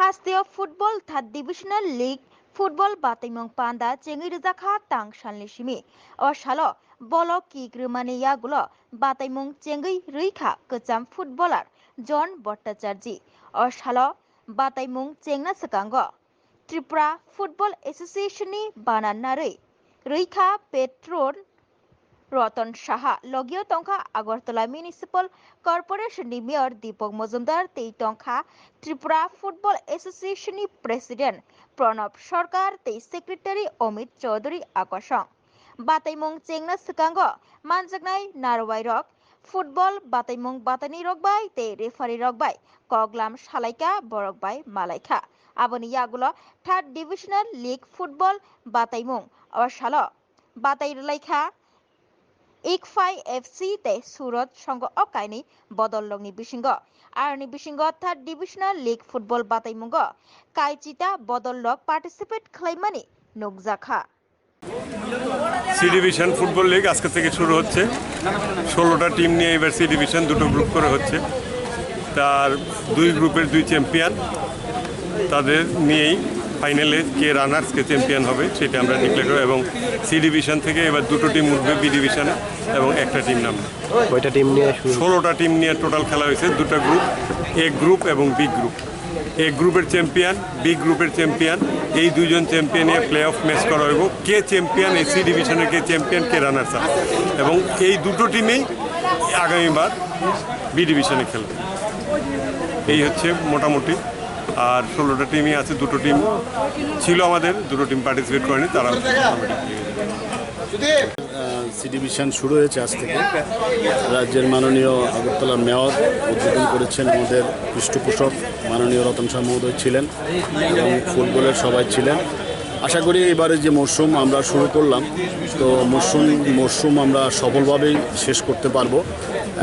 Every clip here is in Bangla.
Hasteo Football Third Divisional League Football Batimong Panda Chengi Rizakha Tang Shanli Shimi O Shalo Bolo Ki Grumani Yagulo Batimong Chengi Rikha Kacham Footballer John Bhattacharji O Shalo Batimong Chengna Sakango Tripura Football Association ni Bananari Rikha Petron Ratan Saha লগীয় টংখা, আগরতলা মিউনিসিপাল কর্পোরেশনनि মেয়র দীপক মজুমদার, তেই টংখা, ত্রিপুরা ফুটবল এসোসিয়েশনनि প্রেসিডেন্ট প্রণব সরকার, তেই সেক্রেটারি অমিত চৌধুরী আকর্ষণ। বাতাইমুং, চেংনা সিকাঙ্গ মানজাগনাই নারওয়াই রক। ফুটবল, বাতাইমুং, বাতানি রকবাই তে রেফারি রকবাই কগলাম সালাইকা, বরকবাই মালাইখা আবনি ইয়াগুলো, থার্ড ডিভিশনাল লিগ ফুটবল, বাতাইমুং অসাল বাতাই লাইখা ইকফাই তে সুরত সংগ অকাইনি বদললংনি বিসিঙ্গ আরনি বিসিঙ্গ অর্থাৎ ডিভিশনাল লিগ ফুটবল বাতাইমুঙ্গ কাইচিতা বদললক পার্টিসিপেট খালাইমানি নুকজাখা সি ডিভিশন ফুটবল লিগ আজকে থেকে শুরু হচ্ছে। ষোলোটা টিম নিয়ে এবার সি ডিভিশন দুটো গ্রুপ করে হচ্ছে। তার দুই গ্রুপের দুই চ্যাম্পিয়ন। তাদের নিয়েই ফাইনালে কে রানার্স কে চ্যাম্পিয়ন হবে সেটা আমরা ডিক্লেয়ার করব এবং সি ডিভিশন থেকে এবার দুটো টিম উঠবে বি ডিভিশনে এবং একটা টিম নামবে। কয়টা টিম নিয়ে ষোলোটা টিম নিয়ে টোটাল খেলা হয়েছে দুটো গ্রুপ এ গ্রুপ এবং বি গ্রুপ এ গ্রুপের চ্যাম্পিয়ন বি গ্রুপের চ্যাম্পিয়ন এই দুজন চ্যাম্পিয়ন প্লে অফ ম্যাচ করা হইব। কে চ্যাম্পিয়ন এই সি ডিভিশনের কে চ্যাম্পিয়ন কে রানার্স আপ এবং এই দুটো টিমেই আগামীবার বি ডিভিশনে খেলবে। এই হচ্ছে মোটামুটি আর ষোলোটা টিমই আছে দুটো টিম ছিল আমাদের দুটো টিম পার্টিসিপেট করেনি তারা সি ডিভিশন শুরু হয়েছে আজ থেকে। রাজ্যের মাননীয় আগরতলা মেয়র উদ্বোধন করেছেন আমাদের পৃষ্ঠপোষক মাননীয় রতন শাহ মহোদয় ছিলেন এবং ফুটবলের সবাই ছিলেন। আশা করি এবারে যে মরশুম আমরা শুরু করলাম, তো মরশুম মরশুম আমরা সফলভাবেই শেষ করতে পারব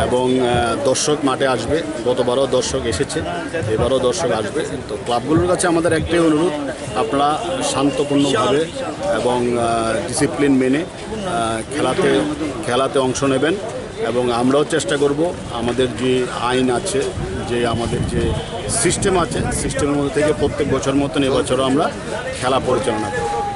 এবং দর্শক মাঠে আসবে, গতবারও দর্শক এসেছে, এবারও দর্শক আসবে। তো ক্লাবগুলোর কাছে আমাদের একটাই অনুরোধ, আপনারা শান্তপূর্ণভাবে এবং ডিসিপ্লিন মেনে খেলাতে খেলাতে অংশ নেবেন। এবং আমরাও চেষ্টা করব আমাদের যে আইন আছে, যে আমাদের যে সিস্টেম আছে, সিস্টেমের মধ্যে থেকে প্রত্যেক বছর মতন এবছরও আমরা খেলা পরিচালনা করব।